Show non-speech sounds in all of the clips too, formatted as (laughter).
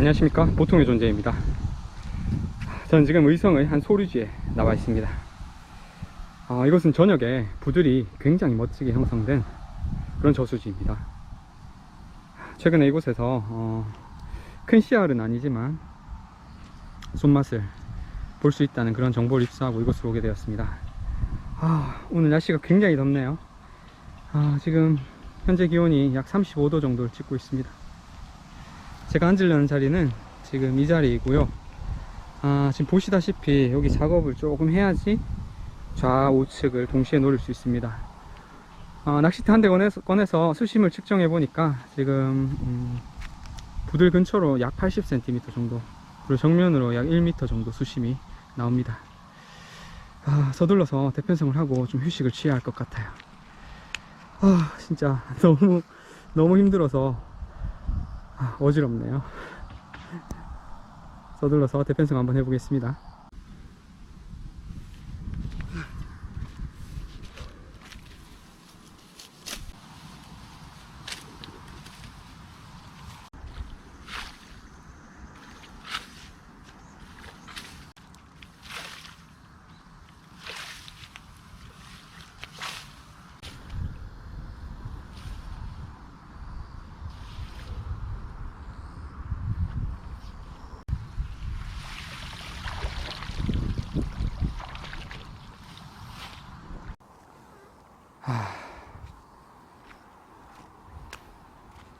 안녕하십니까? 보통의 존재입니다. 저는 지금 의성의 한 소류지에 나와 있습니다. 아, 이곳은 저녁에 부들이 굉장히 멋지게 형성된 그런 저수지입니다. 최근에 이곳에서 어, 큰 씨알은 아니지만 손맛을 볼 수 있다는 그런 정보를 입수하고 이곳으로 오게 되었습니다. 아, 오늘 날씨가 굉장히 덥네요. 아, 지금 현재 기온이 약 35도 정도를 찍고 있습니다 제가 앉으려는 자리는 지금 이 자리이고요. 아, 지금 보시다시피 여기 작업을 조금 해야지 좌우측을 동시에 노릴 수 있습니다. 아, 낚시대 한 대 꺼내서, 꺼내서 수심을 측정해 보니까 지금 음, 부들 근처로 약 80cm 정도 그리고 정면으로 약 1m 정도 수심이 나옵니다. 아, 서둘러서 대편성을 하고 좀 휴식을 취해야 할 것 같아요. 아, 진짜 (laughs) 너무 너무 힘들어서 아, 어지럽네요. 서둘러서 대편성 한번 해보겠습니다.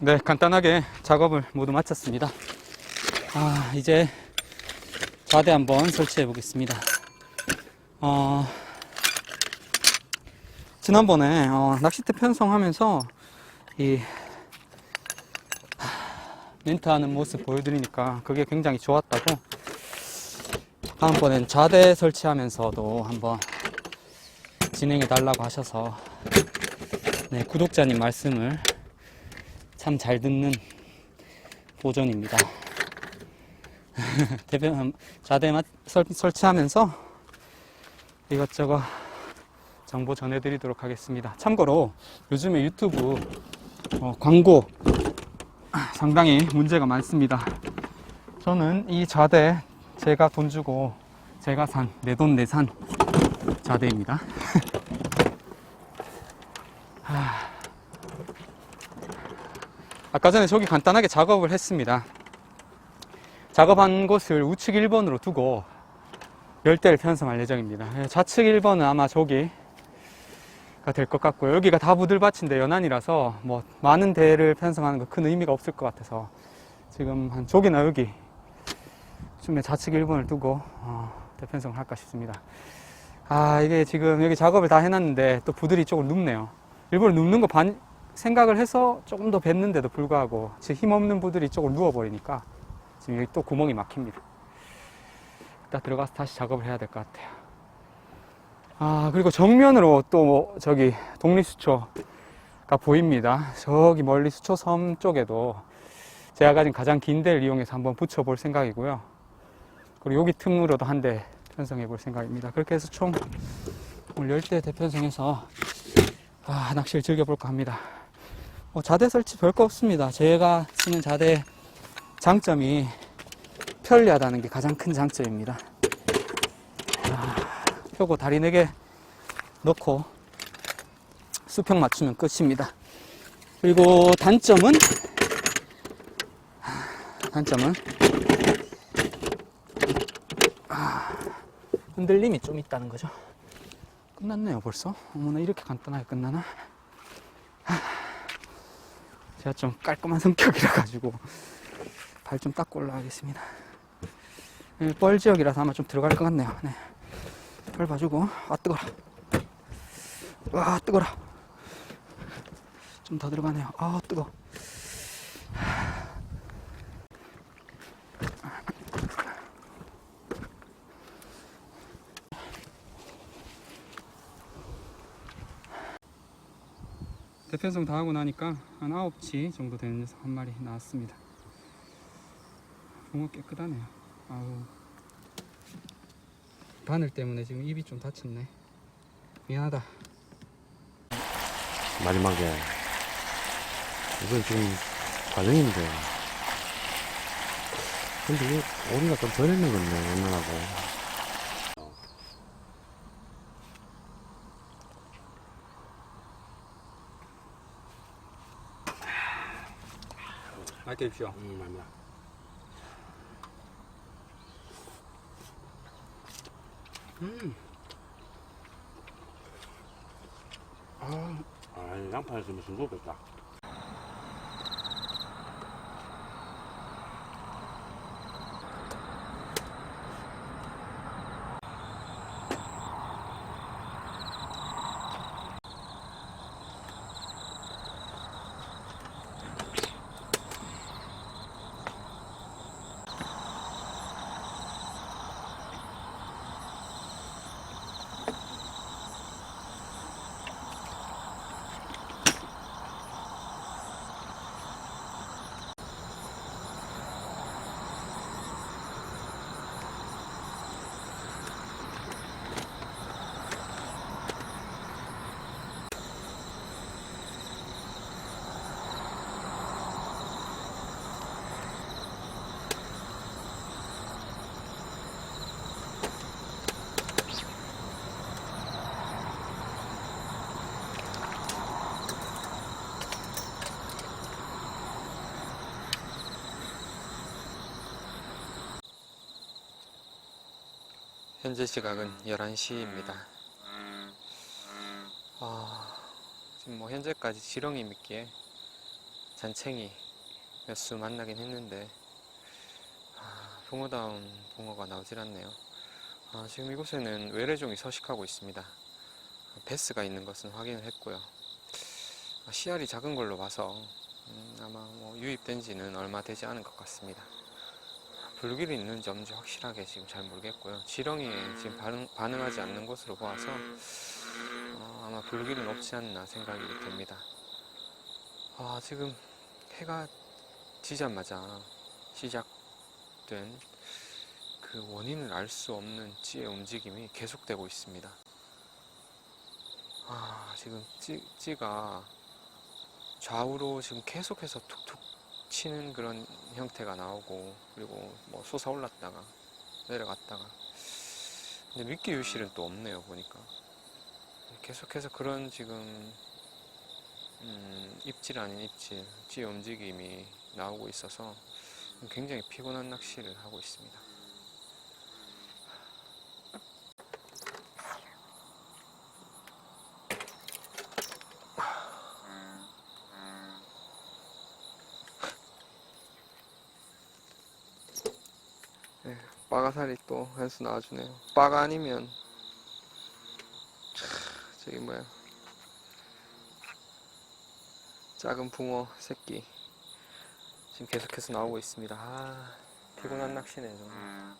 네, 간단하게 작업을 모두 마쳤습니다. 아, 이제 좌대 한번 설치해 보겠습니다. 어, 지난번에 어, 낚싯대 편성하면서 이 하, 멘트하는 모습 보여드리니까 그게 굉장히 좋았다고 다음번엔 좌대 설치하면서도 한번 진행해 달라고 하셔서 네, 구독자님 말씀을 참 잘 듣는 보존입니다. 대변 좌대 마- 설, 설치하면서 이것저것 정보 전해드리도록 하겠습니다. 참고로 요즘에 유튜브 어, 광고 상당히 문제가 많습니다. 저는 이 좌대 제가 돈 주고 제가 산 내 돈 내산 좌대입니다. 아까 전에 저기 간단하게 작업을 했습니다. 작업한 곳을 우측 1번으로 두고 열대를 편성할 예정입니다. 예, 좌측 1번은 아마 저기 가 될 것 같고요. 여기가 다 부들밭인데 연안이라서 뭐 많은 대를 편성하는 거 큰 의미가 없을 것 같아서 지금 한 저기나 여기 쯤에 좌측 1번을 두고 어, 대편성을 할까 싶습니다. 아 이게 지금 여기 작업을 다 해놨는데 또 부들이 조금 눕네요. 일부러 눕는 거 반, 생각을 해서 조금 더 뱉는데도 불구하고 제 힘없는 부들이 조금 누워버리니까 지금 여기 또 구멍이 막힙니다. 일단 들어가서 다시 작업을 해야 될 것 같아요. 아, 그리고 정면으로 또 저기 독립수초가 보입니다. 저기 멀리 수초섬 쪽에도 제가 가진 가장 긴 대를 이용해서 한번 붙여볼 생각이고요. 그리고 여기 틈으로도 한 대 편성해 볼 생각입니다. 그렇게 해서 총 오늘 10대 대편성해서 아, 낚시를 즐겨볼까 합니다. 뭐 자대 설치 별거 없습니다. 제가 쓰는 자대 장점이 편리하다는 게 가장 큰 장점입니다. 아, 펴고 다리 4개 넣고 수평 맞추면 끝입니다. 그리고 단점은 단점은 아, 흔들림이 좀 있다는 거죠. 끝났네요 벌써. 어머나 이렇게 간단하게 끝나나? 제가 좀 깔끔한 성격이라 가지고 발 좀 닦고 올라가겠습니다. 예, 뻘 지역이라서 아마 좀 들어갈 것 같네요. 네. 뻘 봐주고 아 뜨거라. 와 뜨거라. 좀 더 들어가네요. 아 뜨거. 대편성 다 하고 나니까 한 9치 정도 되는 녀석 한 마리 나왔습니다. 붕어 깨끗하네요. 아우. 바늘 때문에 지금 입이 좀 다쳤네. 미안하다. 마지막에 이건 지금 과정인데 근데 이게 오리가 좀덜 했는 거네, 옛날하고. 맛있게 드십시오. 음, 맞나. 음. 아, 아, 양파에서 무슨 거겠다. 현재 시각은 11시입니다. 아, 지금 뭐 현재까지 지렁이 미끼에 잔챙이 몇 수 만나긴 했는데 아, 붕어다운 붕어가 나오질 않네요. 아, 지금 이곳에는 외래종이 서식하고 있습니다. 베스가 있는 것은 확인을 했고요. 아, 씨알이 작은 걸로 봐서 음, 아마 뭐 유입된 지는 얼마 되지 않은 것 같습니다. 불길이 있는지 없는지 확실하게 지금 잘 모르겠고요. 지렁이에 지금 반응, 반응하지 않는 것으로 보아서 어, 아마 불길은 없지 않나 생각이 됩니다. 아, 지금 해가 지자마자 시작된 그 원인을 알 수 없는 찌의 움직임이 계속되고 있습니다. 아, 지금 찌, 찌가 좌우로 지금 계속해서 툭툭 치는 그런 형태가 나오고 그리고 뭐 솟아 올랐다가 내려갔다가. 근데 미끼 유실은 또 없네요 보니까. 계속해서 그런 지금 음, 입질 아닌 입질 찌 움직임이 나오고 있어서 굉장히 피곤한 낚시를 하고 있습니다 빠가살이 또 한 수 나와주네요. 빠가 아니면 차, 저기 뭐야 작은 붕어 새끼 지금 계속해서 나오고 있습니다. 아 피곤한 낚시네 정말.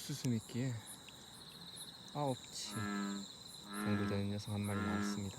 옥수수 미끼에 아홉치 정도 되는 녀석 한 마리 나왔습니다.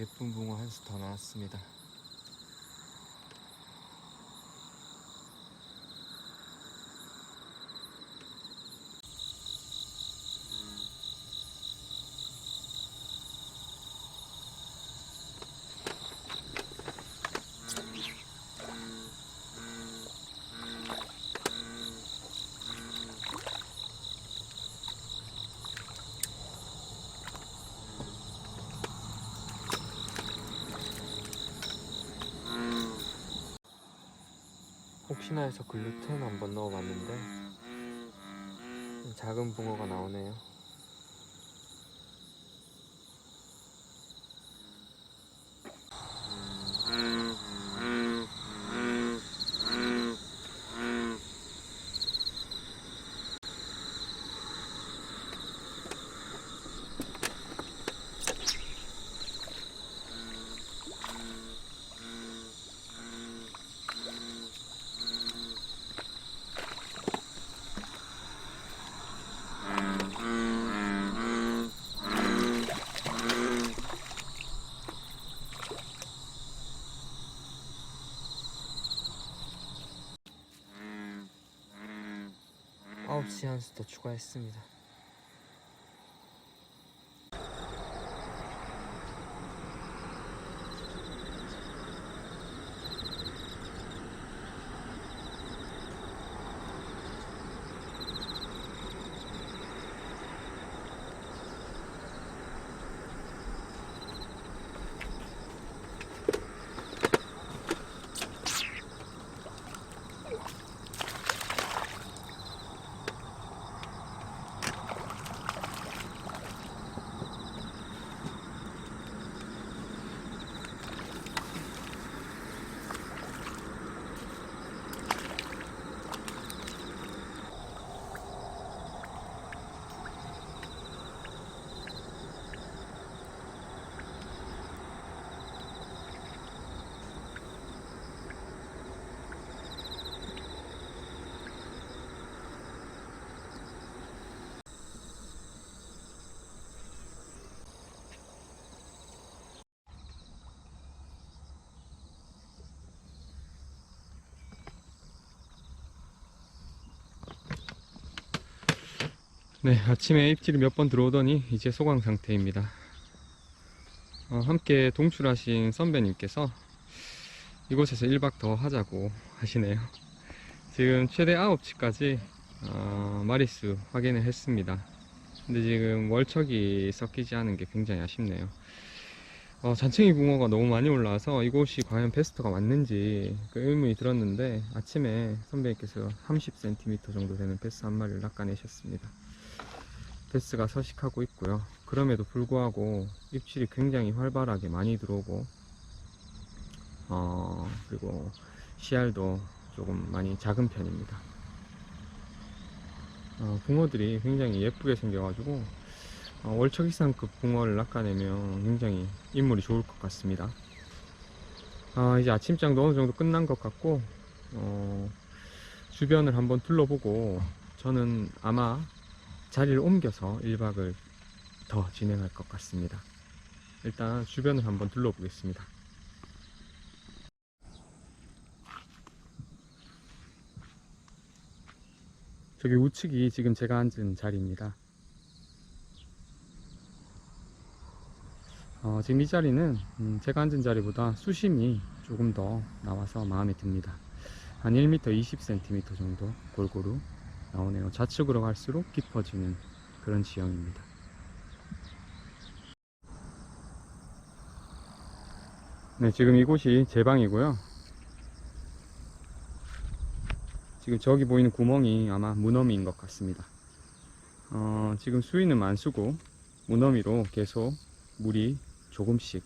예쁜 붕어 한 수 더 나왔습니다. 혹시나 해서 글루텐 한번 넣어봤는데 작은 붕어가 나오네요. 시한수더 추가했습니다. 네, 아침에 입질이 몇 번 들어오더니 이제 소강 상태입니다. 어, 함께 동출하신 선배님께서 이곳에서 1박 더 하자고 하시네요. 지금 최대 9치까지 어, 마리수 확인을 했습니다. 근데 지금 월척이 섞이지 않은 게 굉장히 아쉽네요. 어, 잔챙이 붕어가 너무 많이 올라와서 이곳이 과연 베스트가 맞는지 그 의문이 들었는데 아침에 선배님께서 30cm 정도 되는 베스 한 마리를 낚아내셨습니다. 베스가 서식하고 있고요. 그럼에도 불구하고 입질이 굉장히 활발하게 많이 들어오고 어, 그리고 씨알도 조금 많이 작은 편입니다. 어, 붕어들이 굉장히 예쁘게 생겨가지고 어, 월척 이상급 붕어를 낚아내면 굉장히 인물이 좋을 것 같습니다. 아, 이제 아침장도 어느 정도 끝난 것 같고 어, 주변을 한번 둘러보고 저는 아마 자리를 옮겨서 1박을 더 진행할 것 같습니다. 일단 주변을 한번 둘러보겠습니다. 저기 우측이 지금 제가 앉은 자리입니다. 어, 지금 이 자리는 음, 제가 앉은 자리보다 수심이 조금 더 나와서 마음에 듭니다. 한 1m 20cm 정도 골고루 나오네요. 좌측으로 갈수록 깊어지는 그런 지형입니다. 네, 지금 이곳이 제 방이고요. 지금 저기 보이는 구멍이 아마 무너미인 것 같습니다. 어, 지금 수위는 만수고 무너미로 계속 물이 조금씩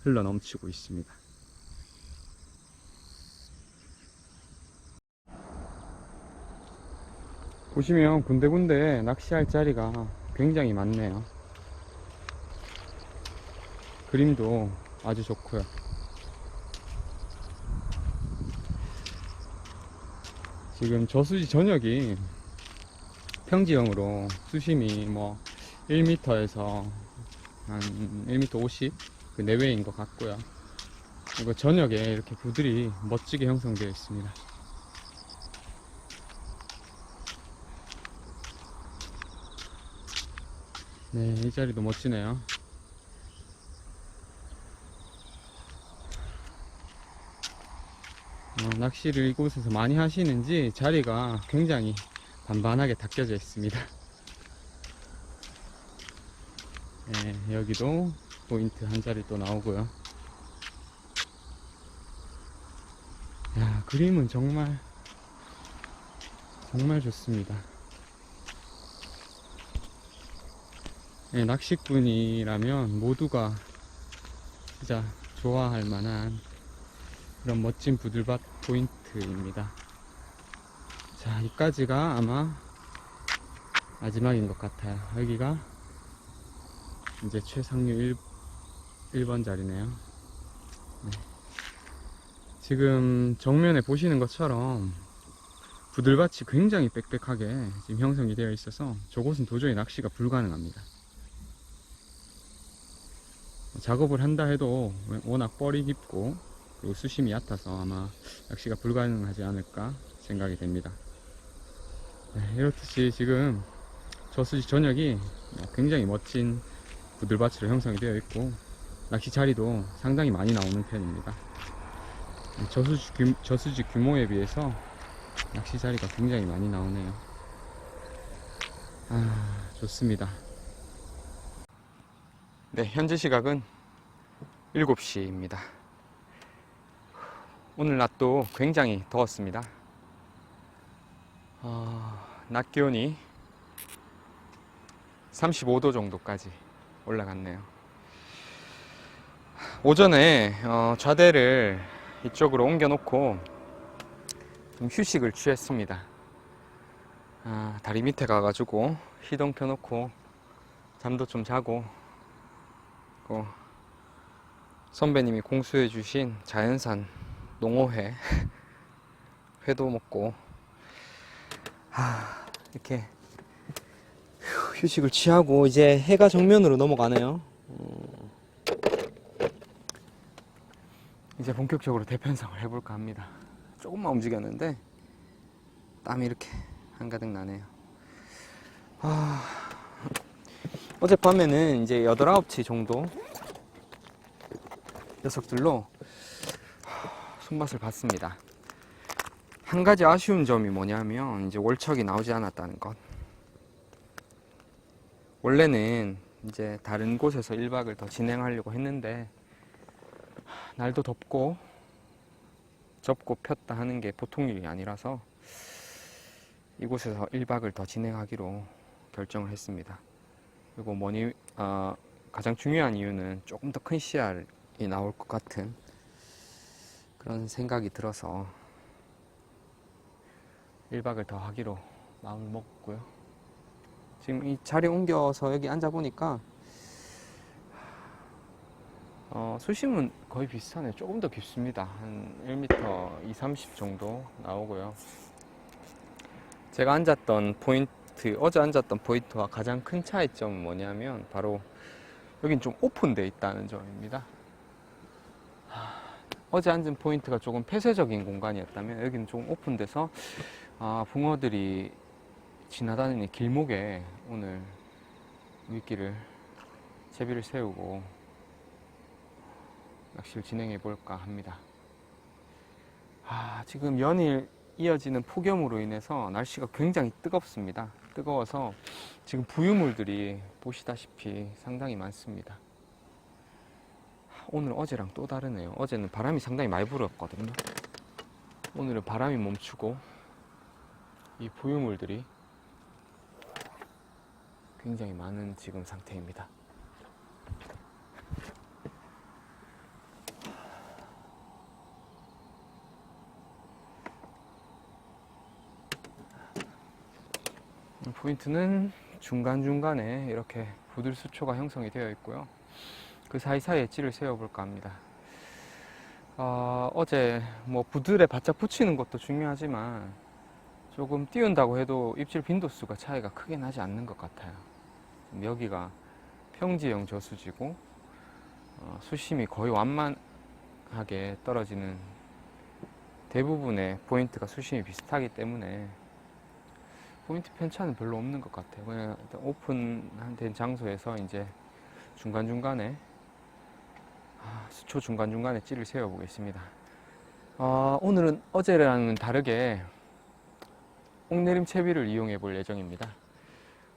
흘러 넘치고 있습니다. 보시면 군데군데 낚시할 자리가 굉장히 많네요. 그림도 아주 좋고요. 지금 저수지 전역이 평지형으로 수심이 뭐 1m에서 한 1m 50 그 내외인 것 같고요. 그리고 저녁에 이렇게 부들이 멋지게 형성되어 있습니다. 네, 이 자리도 멋지네요. 어, 낚시를 이곳에서 많이 하시는지 자리가 굉장히 반반하게 닦여져 있습니다. (laughs) 네, 여기도 포인트 한 자리 또 나오고요. 야, 그림은 정말 정말 좋습니다. 네, 낚시꾼이라면 모두가 진짜 좋아할 만한 그런 멋진 부들밭 포인트입니다. 자, 여기까지가 아마 마지막인 것 같아요. 여기가 이제 최상류 1, 1번 자리네요. 네. 지금 정면에 보시는 것처럼 부들밭이 굉장히 빽빽하게 지금 형성이 되어 있어서 저곳은 도저히 낚시가 불가능합니다. 작업을 한다 해도 워낙 뻘이 깊고 그리고 수심이 얕아서 아마 낚시가 불가능하지 않을까 생각이 됩니다. 네, 이렇듯이 지금 저수지 전역이 굉장히 멋진 부들밭으로 형성이 되어 있고 낚시 자리도 상당히 많이 나오는 편입니다. 네, 저수지, 규, 저수지 규모에 비해서 낚시 자리가 굉장히 많이 나오네요. 아, 좋습니다. 네, 현재 시각은 7시입니다. 오늘 낮도 굉장히 더웠습니다. 어, 낮 기온이 35도 정도까지 올라갔네요. 오전에 어, 좌대를 이쪽으로 옮겨놓고 좀 휴식을 취했습니다. 아, 다리 밑에 가가지고 시동 켜놓고 잠도 좀 자고 그 선배님이 공수해 주신 자연산 농어회 (laughs) 회도 먹고 아, 이렇게 휴, 휴식을 취하고 이제 해가 정면으로 넘어가네요. 음, 이제 본격적으로 대편성을 해볼까 합니다. 조금만 움직였는데 땀이 이렇게 한가득 나네요. 아, 어젯밤에는 이제 8, 9치 정도 녀석들로 손맛을 봤습니다. 한 가지 아쉬운 점이 뭐냐면 이제 월척이 나오지 않았다는 것. 원래는 이제 다른 곳에서 1박을 더 진행하려고 했는데 날도 덥고 접고 폈다 하는 게 보통 일이 아니라서 이곳에서 1박을 더 진행하기로 결정을 했습니다. 그리고 뭐니 어, 가장 중요한 이유는 조금 더 큰 씨알이 나올 것 같은 그런 생각이 들어서 1박을 더 하기로 마음을 먹었고요. 지금 이 자리 옮겨서 여기 앉아 보니까 어, 수심은 거의 비슷하네요. 조금 더 깊습니다. 한 1m 2, 30 정도 나오고요. 제가 앉았던 포인트, 어제 앉았던 포인트와 가장 큰 차이점은 뭐냐면 바로 여긴 좀 오픈되어 있다는 점입니다. 하, 어제 앉은 포인트가 조금 폐쇄적인 공간이었다면 여기는 좀 오픈돼서 아, 붕어들이 지나다니는 길목에 오늘 미끼를 제비를 세우고 낚시를 진행해 볼까 합니다. 아, 지금 연일 이어지는 폭염으로 인해서 날씨가 굉장히 뜨겁습니다. 뜨거워서 지금 부유물들이 보시다시피 상당히 많습니다. 오늘 어제랑 또 다르네요. 어제는 바람이 상당히 많이 불었거든요. 오늘은 바람이 멈추고 이 부유물들이 굉장히 많은 지금 상태입니다. 포인트는 중간중간에 이렇게 부들 수초가 형성이 되어 있고요. 그 사이사이에 찌를 세워볼까 합니다. 어, 어제 뭐 부들에 바짝 붙이는 것도 중요하지만 조금 띄운다고 해도 입질 빈도수가 차이가 크게 나지 않는 것 같아요. 여기가 평지형 저수지고 어, 수심이 거의 완만하게 떨어지는 대부분의 포인트가 수심이 비슷하기 때문에 포인트 편차는 별로 없는 것 같아요. 그냥 오픈된 장소에서 이제 중간중간에 아, 수초 중간중간에 찌를 세워보겠습니다. 아, 오늘은 어제랑은 다르게 옥내림 채비를 이용해 볼 예정입니다.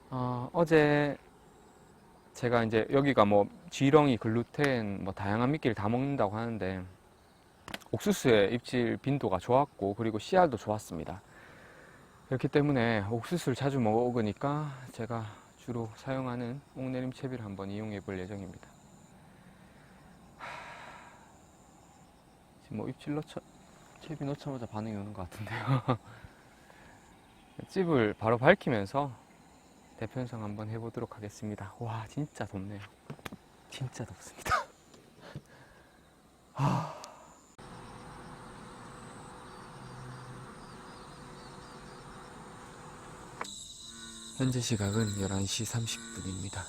어, 어제 제가 이제 여기가 뭐 지렁이, 글루텐, 뭐 다양한 미끼를 다 먹는다고 하는데 옥수수의 입질 빈도가 좋았고 그리고 씨알도 좋았습니다. 그렇기 때문에 옥수수를 자주 먹으니까 제가 주로 사용하는 옥내림 채비를 한번 이용해 볼 예정입니다. 하, 지금 뭐 입질 넣자, 채비 넣자마자 반응이 오는 것 같은데요. (laughs) 찝을 바로 밝히면서 대편성 한번 해보도록 하겠습니다. 와, 진짜 덥네요. 진짜 덥습니다. (laughs) 현재 시각은 11시 30분입니다.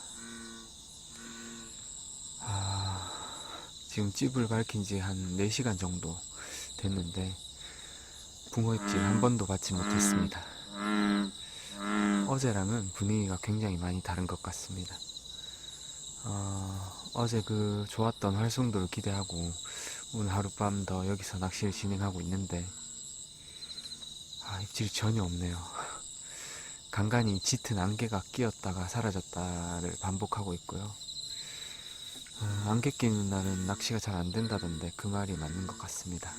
아, 지금 찝을 밝힌 지 한 4시간 정도 됐는데, 붕어 입질 한 번도 받지 못했습니다. 어제랑은 분위기가 굉장히 많이 다른 것 같습니다. 어, 제그 좋았던 활성도를 기대하고 오늘 하룻밤 더 여기서 낚시를 진행하고 있는데, 아, 입질이 전혀 없네요. 간간히 짙은 안개가 끼었다가 사라졌다를 반복하고 있고요. 어, 안개 끼는 날은 낚시가 잘 안 된다던데 그 말이 맞는 것 같습니다.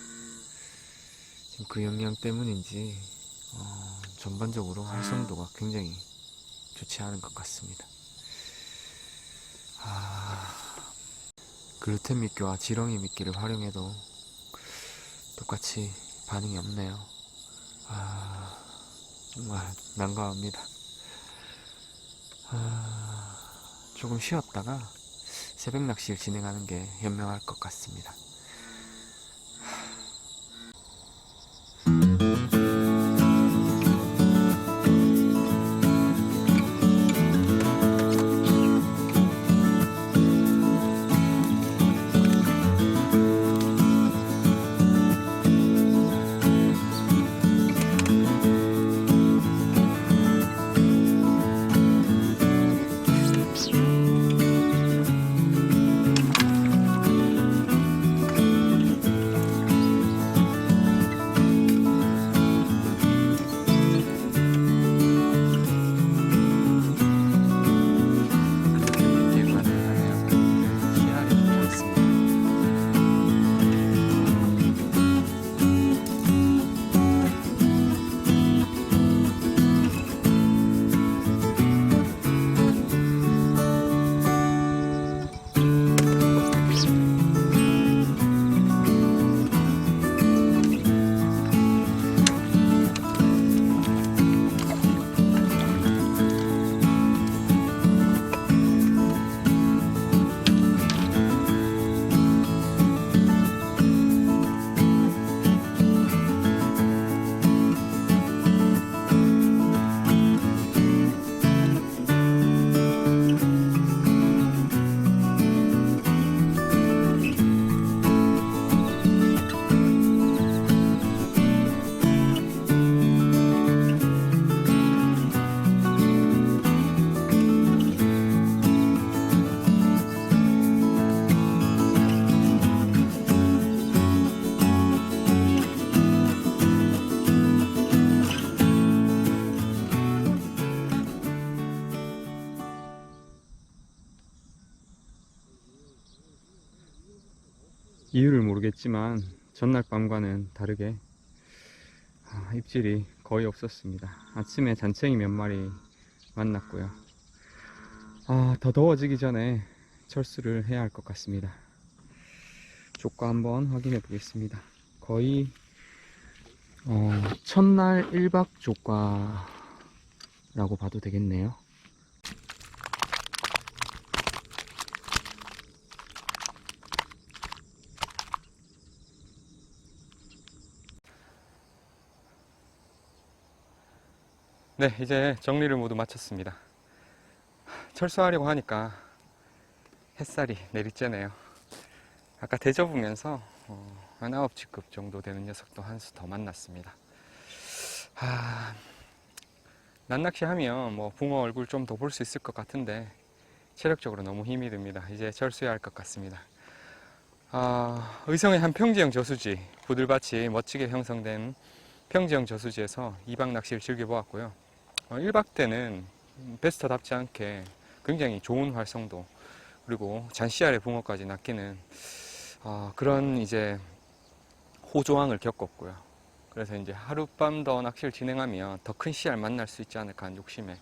지금 그 영향 때문인지 어, 전반적으로 활성도가 굉장히 좋지 않은 것 같습니다. 아, 글루텐 미끼와 지렁이 미끼를 활용해도 똑같이 반응이 없네요. 아, 정말 난감합니다. 아, 조금 쉬었다가 새벽 낚시를 진행하는 게 현명할 것 같습니다. 모르겠지만 전날 밤과는 다르게 아, 입질이 거의 없었습니다. 아침에 잔챙이 몇 마리 만났고요. 아, 더 더워지기 전에 철수를 해야 할 것 같습니다. 조과 한번 확인해 보겠습니다. 거의 어, 첫날 1박 조과라고 봐도 되겠네요. 네, 이제 정리를 모두 마쳤습니다. 철수하려고 하니까 햇살이 내리쬐네요. 아까 대접으면서 어, 한 9찌급 정도 되는 녀석도 한 수 더 만났습니다. 아, 난낚시 하면 뭐 붕어 얼굴 좀 더 볼 수 있을 것 같은데 체력적으로 너무 힘이 듭니다. 이제 절수해야 할 것 같습니다. 아, 의성의 한 평지형 저수지, 부들밭이 멋지게 형성된 평지형 저수지에서 2박 낚시를 즐겨보았고요. 어, 1박 때는 베스터답지 않게 굉장히 좋은 활성도 그리고 잔씨알의 붕어까지 낚이는 어, 그런 이제 호조항을 겪었고요. 그래서 이제 하룻밤 더 낚시를 진행하면 더 큰 씨알 만날 수 있지 않을까 하는 욕심에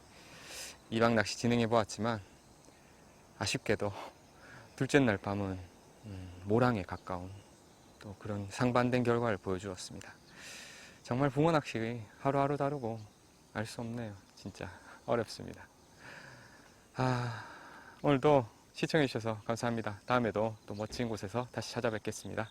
2박 낚시 진행해 보았지만 아쉽게도 둘째 날 밤은 음, 모랑에 가까운 또 그런 상반된 결과를 보여주었습니다. 정말 붕어 낚시 하루하루 다르고 알 수 없네요. 진짜 어렵습니다. 아, 오늘도 시청해 주셔서 감사합니다. 다음에도 또 멋진 곳에서 다시 찾아뵙겠습니다.